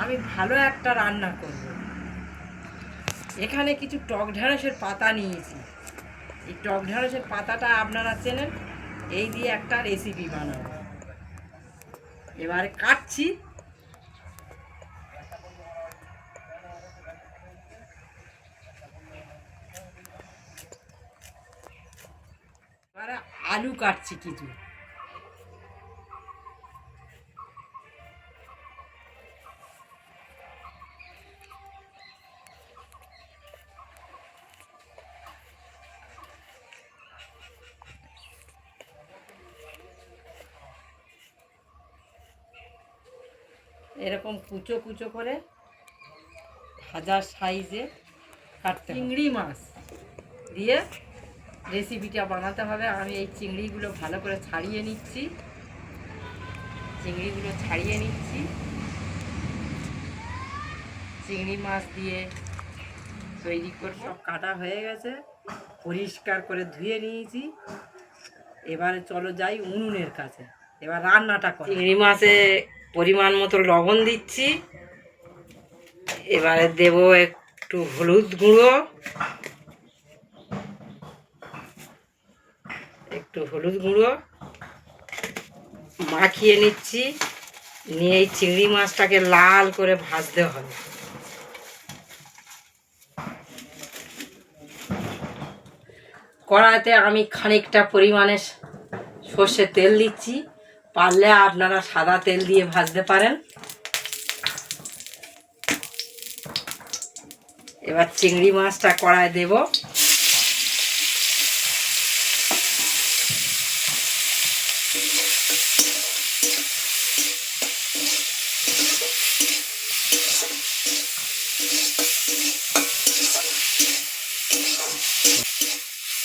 আমি ভালো একটা রান্না করব। এখানে কিছু টক ঢেঁড়সের পাতা নিয়েছি। এই টক ঢেঁড়সের পাতাটা আপনারা চেনেন, এই দিয়ে একটা রেসিপি বানাবো। এবারে কাটছি। আলু কাটছি কিছু। এরকম কুচো কুচো করে ভাজার সাইজে কাটতে চিংড়ি মাছ দিয়ে রেসিপিটা বানাতে হবে। আমি এই চিংড়িগুলো ভালো করে ছাড়িয়ে নিচ্ছি। চিংড়িগুলো ছাড়িয়ে নিচ্ছি। চিংড়ি মাছ দিয়ে তৈরি করব সব কাটা হয়ে গেছে। পরিষ্কার করে ধুয়ে নিয়েছি। এবারে চলো যাই উনুনের কাছে। এবার রান্নাটা করি চিংড়ি মাছে পরিমাণ মতো লবণ দিচ্ছি। এবারে দেব একটু হলুদ গুঁড়ো। একটু হলুদ গুঁড়ো। মাখিয়ে নিচ্ছি। নিয়ে এই চিংড়ি মাছটাকে লাল করে ভাজতে হবে। কড়াইতে আমি খানিকটা পরিমাণে সর্ষের তেল দিচ্ছি। পারলে আপনারা সাদা তেল দিয়ে ভাজতে পারেন। এবার চিংড়ি মাছটা কড়ায় দেব।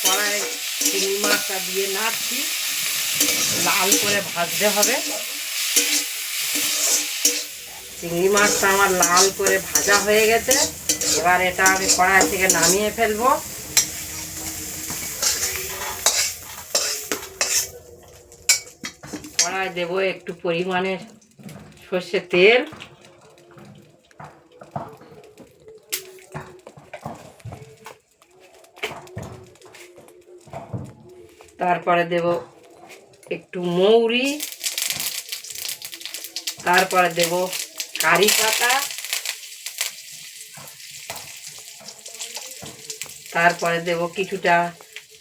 কড়াই চিংড়ি মাছটা দিয়ে নাড়ছি। লাল করে ভাজতে হবে। চিংড়ি মাছটা আমার লাল করে ভাজা হয়ে গেছে। এবার এটা আমি কড়াই থেকে নামিয়ে ফেলব। কড়াই দেব একটু পরিমাণে সর্ষের তেল। তারপরে দেব একটু মৌরি, তারপরে দেব কারি পাতা, তারপরে দেব কিছুটা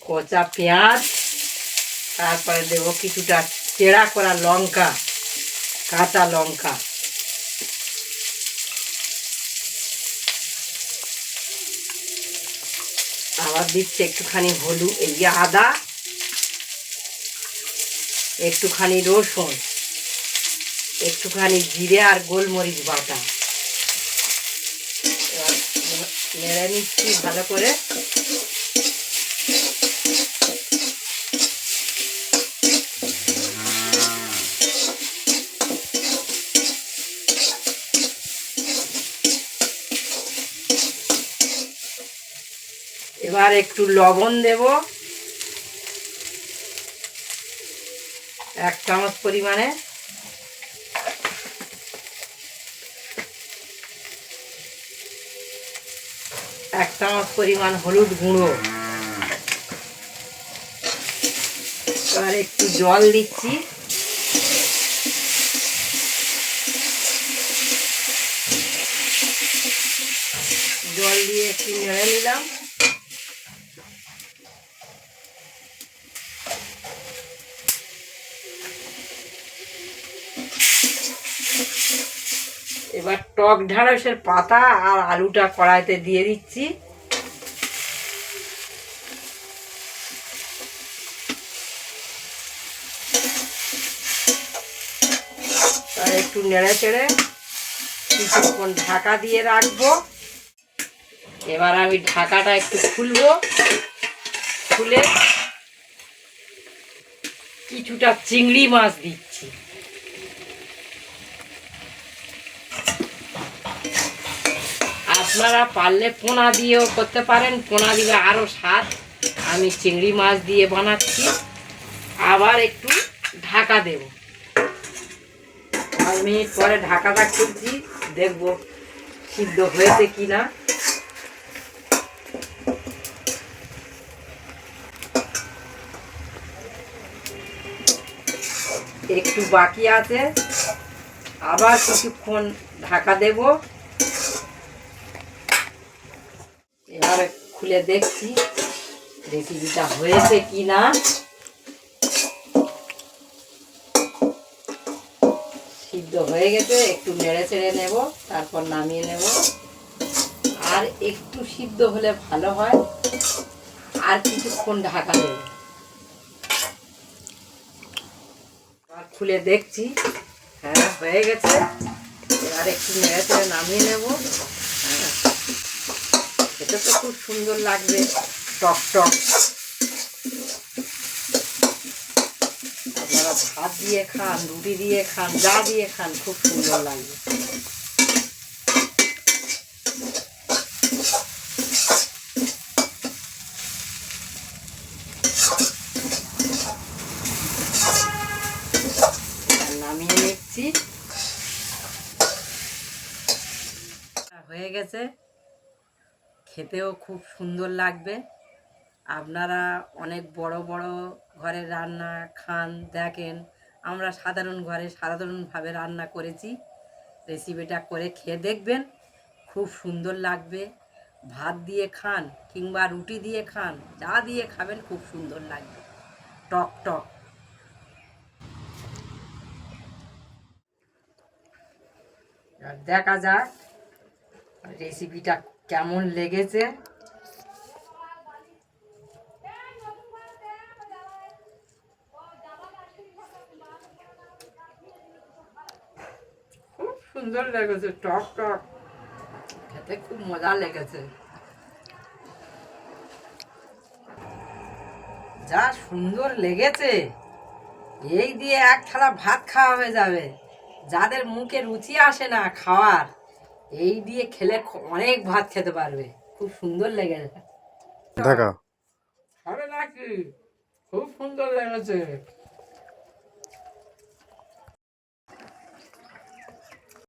কচা পেঁয়াজ, তারপরে দেব কিছুটা চেরা করা লঙ্কা, কাঁচা লঙ্কা। আবার দিচ্ছে একটুখানি হলুদ, এই আদা। একটুখানি রসুন, একটুখানি জিরে আর গোলমরিচ বাটা। নেড়ে নিচ্ছি ভালো করে এবার একটু লবণ দেব। এক চামচ পরিমাণে। এক চামচ পরিমাণ হলুদ গুঁড়ো। এবার একটু জল দিচ্ছি। জল দিয়ে একটু নেড়ে নিলাম। এবার টক ঢ্যাঁড়সের পাতা আর আলুটা কড়াইতে দিয়ে দিচ্ছি। একটু নেড়ে চেড়ে কিছুক্ষণ ঢাকা দিয়ে রাখব। এবার আমি ঢাকাটা একটু খুলবো। খুলে কিছুটা চিংড়ি মাছ দিচ্ছি। আপনারা পারলে পোনা দিয়েও করতে পারেন। পোনা দিলে আরও স্বাদ। আমি চিংড়ি মাছ দিয়ে বানাচ্ছি। আবার একটু ঢাকা দেব। পাঁচ মিনিট পরে ঢাকাটা খুলছি। দেখব সিদ্ধ হয়েছে কি না একটু বাকি আছে। আবার কিছুক্ষণ ঢাকা দেব এবারে খুলে দেখছি। রেসিপিটা হয়েছে কি না সিদ্ধ হয়ে গেছে, একটু নেড়ে চেড়ে নেব, তারপর নামিয়ে নেব। আর একটু সিদ্ধ হলে ভালো হয়। আর কিছুক্ষণ ঢাকা দেব। আর খুলে দেখছি। হ্যাঁ হয়ে গেছে। এবার একটু নেড়ে চেড়ে নামিয়ে নেব। এটা তো খুব সুন্দর লাগবে। টক টক। আপনারা ভাত দিয়ে খান, রুটি দিয়ে খান, যা দিয়ে খান, খুব সুন্দর লাগবে। হয়ে গেছে। খেতেও খুব সুন্দর লাগবে। আপনারা অনেক বড় বড় ঘরে রান্না খান, দেখেন। আমরা সাধারণ ঘরে সাধারণভাবে রান্না করেছি। রেসিপিটা করে খেয়ে দেখবেন, খুব সুন্দর লাগবে। ভাত দিয়ে খান কিংবা রুটি দিয়ে খান, যা দিয়ে খাবেন খুব সুন্দর লাগবে। টক টক। দেখা যাক। রেসিপিটা কেমন লেগেছে? খুব সুন্দর লেগেছে, টক টক। খেতে খুব মজা লেগেছে। যা সুন্দর লেগেছে। এই দিয়ে এক থালা ভাত খাওয়া হয়ে যাবে। যাদের মুখে রুচি আসে না খাওয়ার। এই দিয়ে খেলে অনেক ভাত খেতে পারবে। খুব সুন্দর লেগেছে দেখা। হবে নাকি? খুব সুন্দর লেগেছে।